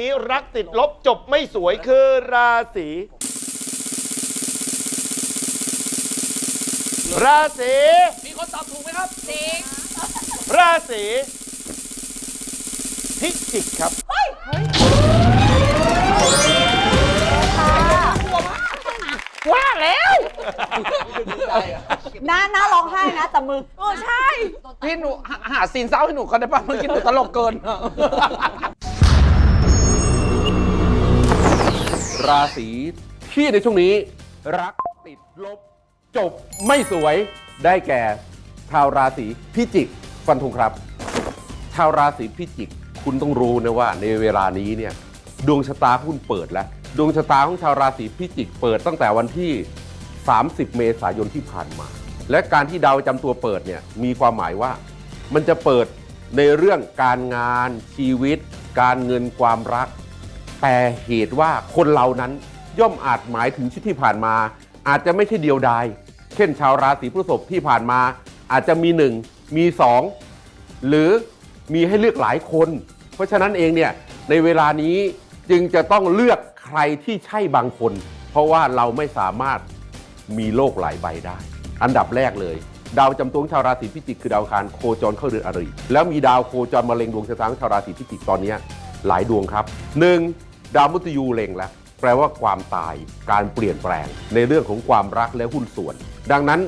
นี้รักติดลบจบไม่สวยคือราศีราศีมีคนตอบถูกไหมครับสิงราศีพิจิกครับว่าแล้ว หน้าหน้าร้องไห้นะ แต่มือ เออ ใช่ พี่หนูหาหาซีนเศร้าให้หนูเขาได้ป่ะเมื่อกี้หนูตลกเกิน ราศีที่ในช่วงนี้ รักติดลบ จบไม่สวยได้แก่ชาวราศีพิจิก ฟันธงครับ ชาวราศีพิจิก คุณต้องรู้นะว่า ในเวลานี้เนี่ยดวงชะตาคุณเปิดแล้ว ดวงชะตาของชาวราศีพิจิก เปิดตั้งแต่วันที่ 30 เมษายนที่ผ่านมา และการที่ดาวประจำตัวเปิดเนี่ยมีความหมายว่า มันจะเปิดในเรื่องการงานชีวิต การเงินความรัก แต่เหตุว่าคนเรานั้นย่อมอาจหมายถึงชีวิตที่ผ่านมา อาจจะไม่ใช่เดียวดาย เช่นชาวราศีพฤษภที่ผ่านมา อาจจะมีหนึ่งมีสองหรือมีให้เลือกหลายคน เพราะฉะนั้นเองเนี่ยในเวลานี้จึงจะต้องเลือกใครที่ใช่บางคน เพราะว่าเราไม่สามารถมีโลกหลายใบได้ อันดับแรกเลย ดาวจำตัวชาวราศีพิจิกคือดาวคารโคจรเข้าเรือนอริแล้วมีดาวโคจรมาเล็งดวงชะตาของชาวราศีพิจิกตอนนี้หลายดวงครับหนึ่ง ดาวมุตยูเล็งแล้วแปลว่าความตายการเปลี่ยนแปลงในเรื่องของความรักและหุ้นส่วน ดังนั้น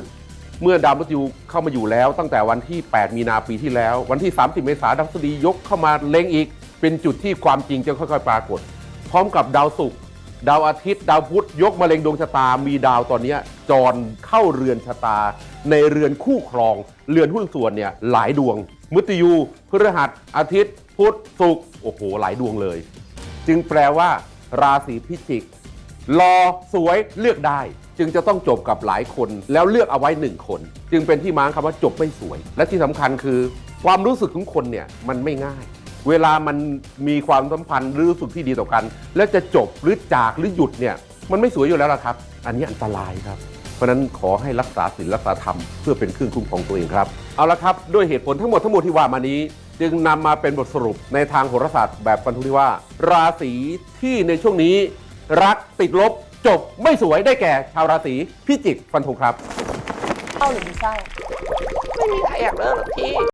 เมื่อดาวมุตยูเข้ามาอยู่แล้ว ตั้งแต่วันที่ 8 มีนาปีที่แล้ว วันที่ 30 เมษายนดาวพฤษฎียกเข้ามาเล็งอีก เป็นจุดที่ความจริงจะค่อยๆ ปรากฏ พร้อมกับดาวศุกร์ดาวอาทิตย์ ดาวพุธยกมาเล็งดวงชะตา มีดาวตอนนี้จรเข้าเรือนชะตา ในเรือนคู่ครอง เรือนหุ้นส่วนเนี่ยหลายดวง มุตยูพฤหัสอาทิตย์ พุธศุกร์โอ้โหหลายดวงเลย จึงแปลว่า ราศีพิจิก รอสวยเลือกได้ จึงจะต้องจบกับหลายคน แล้วเลือกเอาไว้หนึ่งคน จึงเป็นที่มาคำว่าจบไม่สวย และที่สำคัญคือ ความรู้สึกของคนเนี่ยมันไม่ง่าย เวลามันมีความสัมพันธ์หรือรู้สึกที่ดีต่อกัน แล้วจะจบหรือจากหรือหยุดเนี่ยมันไม่สวยอยู่แล้วล่ะครับ อันนี้อันตรายครับ เพราะฉะนั้นขอให้รักษาศีลรักษาธรรมเพื่อเป็นเครื่องคุ้มครองตัวเองครับ เอาละครับ ด้วยเหตุผลทั้งหมดทั้งมวลที่ว่ามานี้ จึงนำมาเป็นบทสรุปในทางโหราศาสตร์แบบฟันธงที่ว่า ราศีที่ในช่วงนี้ รักติดลบจบไม่สวยได้แก่ชาวราศีพิจิกฟันธงครับเข้าหรือไม่เศร้า ไม่มีใครอยากเลิกหรอกพี่